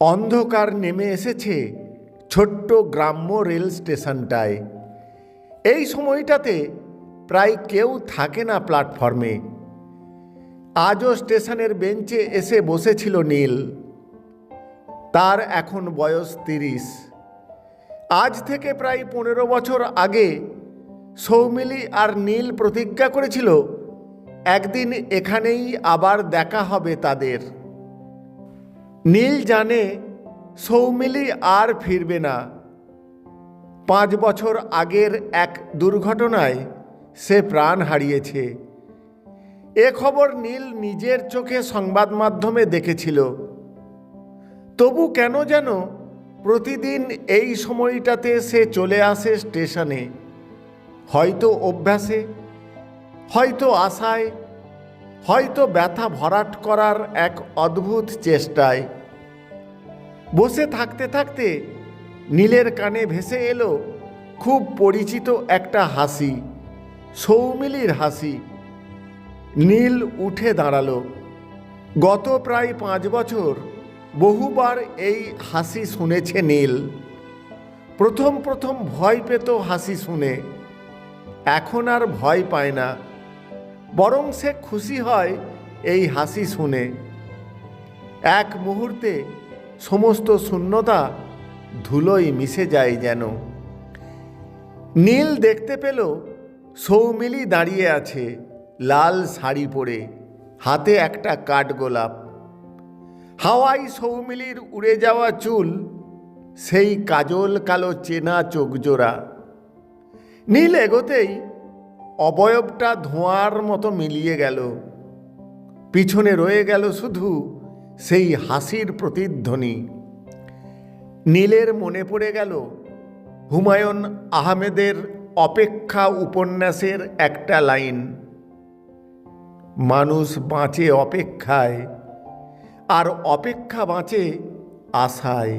অন্ধকার নেমে এসেছে ছোট্ট গ্রাম্য রেল স্টেশনটায়। এই সময়টাতে প্রায় কেউ থাকে না প্ল্যাটফর্মে। আজও স্টেশনের বেঞ্চে এসে বসেছিল নীল। তার এখন বয়স তিরিশ। আজ থেকে প্রায় পনেরো বছর আগে সৌমিলি আর নীল প্রতিজ্ঞা করেছিল, একদিন এখানেই আবার দেখা হবে তাদের। নীল জানে সৌমিলি আর ফিরবে না। পাঁচ বছর আগের এক দুর্ঘটনায় সে প্রাণ হারিয়েছে। এ খবর নীল নিজের চোখে সংবাদ মাধ্যমে দেখেছিল। তবু কেন যেন প্রতিদিন এই সময়টাতে সে চলে আসে স্টেশনে। হয়তো অভ্যাসে, হয়তো আশায়, হয়তো ব্যথা ভরাট করার এক অদ্ভুত চেষ্টায়। বসে থাকতে থাকতে নীলের কানে ভেসে এলো খুব পরিচিত একটা হাসি, সৌমিলির হাসি। নীল উঠে দাঁড়াল। গত প্রায় পাঁচ বছর বহুবার এই হাসি শুনেছে নীল। প্রথম প্রথম ভয় পেত হাসি শুনে। এখন আর ভয় পায় না। বরং সে খুশি হয় এই হাসি শুনে। এক মুহূর্তে সমস্ত শূন্যতা ধুলোয় মিশে যায় যেন। নীল দেখতে পেল সৌমিলি দাঁড়িয়ে আছে লাল শাড়ি পরে, হাতে একটা কাঠগোলাপ। হাওয়াই সৌমিলির উড়ে যাওয়া চুল, সেই কাজল কালো চেনা চোখজোড়া। নীল এগোতেই অবয়বটা ধোঁয়ার মতো মিলিয়ে গেল। পিছনে রয়ে গেল শুধু সেই হাসির প্রতিধ্বনি। নীলের মনে পড়ে গেল হুমায়ুন আহমেদের অপেক্ষা উপন্যাসের একটা লাইন। মানুষ বাঁচে অপেক্ষায়, আর অপেক্ষা বাঁচে আশায়।